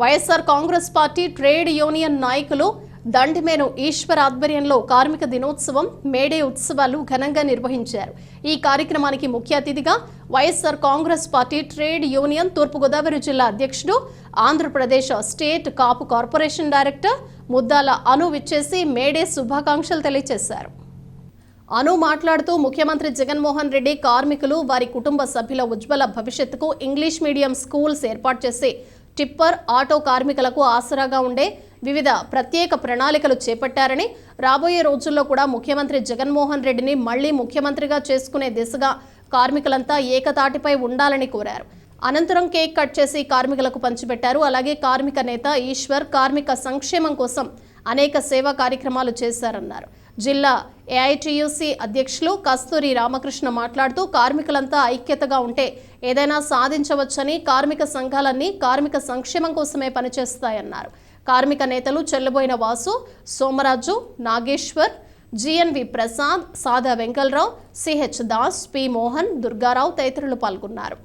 YSR Congress party trade union నాయకులు దండిమేను ఈశ్వర్ ఆధ్వర్యంలో కార్మిక దినోత్సవం మేడే ఉత్సవాలు ఘనంగా నిర్వహించారు. ఈ కార్యక్రమానికి ముఖ్య అతిథిగా YSR Congress party trade union తూర్పుగోదావరి జిల్లా అధ్యక్షుడు Andhra Pradesh state Kapu corporation director Muddala Anu విచ్చేసి మేడే శుభాకాంక్షలు తెలియజేశారు. అను మాట్లాడుతూ ముఖ్యమంత్రి జగన్మోహన్ రెడ్డి కార్మికులు వారి కుటుంబ సభ్యుల ఉజ్వల భవిష్యత్తుకు ఇంగ్లీష్ మీడియం స్కూల్స్ ఏర్పాటు చేసి టిప్పర్ ఆటో కార్మికులకు ఆసరాగా ఉండే వివిధ ప్రత్యేక ప్రణాళికలు చేపట్టారని రాబోయే రోజుల్లో కూడా ముఖ్యమంత్రి జగన్మోహన్ రెడ్డిని మళ్ళీ ముఖ్యమంత్రిగా చేసుకునే దిశగా కార్మికులంతా ఏకతాటిపై ఉండాలని కోరారు. అనంతరం కేక్ కట్ చేసి కార్మికులకు పంచిపెట్టారు. అలాగే కార్మిక నేత ఈశ్వర్ కార్మిక సంక్షేమం కోసం అనేక సేవా కార్యక్రమాలు చేశారన్నారు. జిల్లా ఏఐటియుసి అధ్యక్షులు కస్తూరి రామకృష్ణ మాట్లాడుతూ కార్మికులంతా ఐక్యతగా ఉంటే ఏదైనా సాధించవచ్చని కార్మిక సంఘాలన్నీ కార్మిక సంక్షేమం కోసమే పనిచేస్తాయన్నారు. కార్మిక నేతలు Chellaboina Vasu Somaraju Nageswar GNV Prasad Sada Venkalarao CH Das P Mohan Durgarao తదితరులు పాల్గొన్నారు.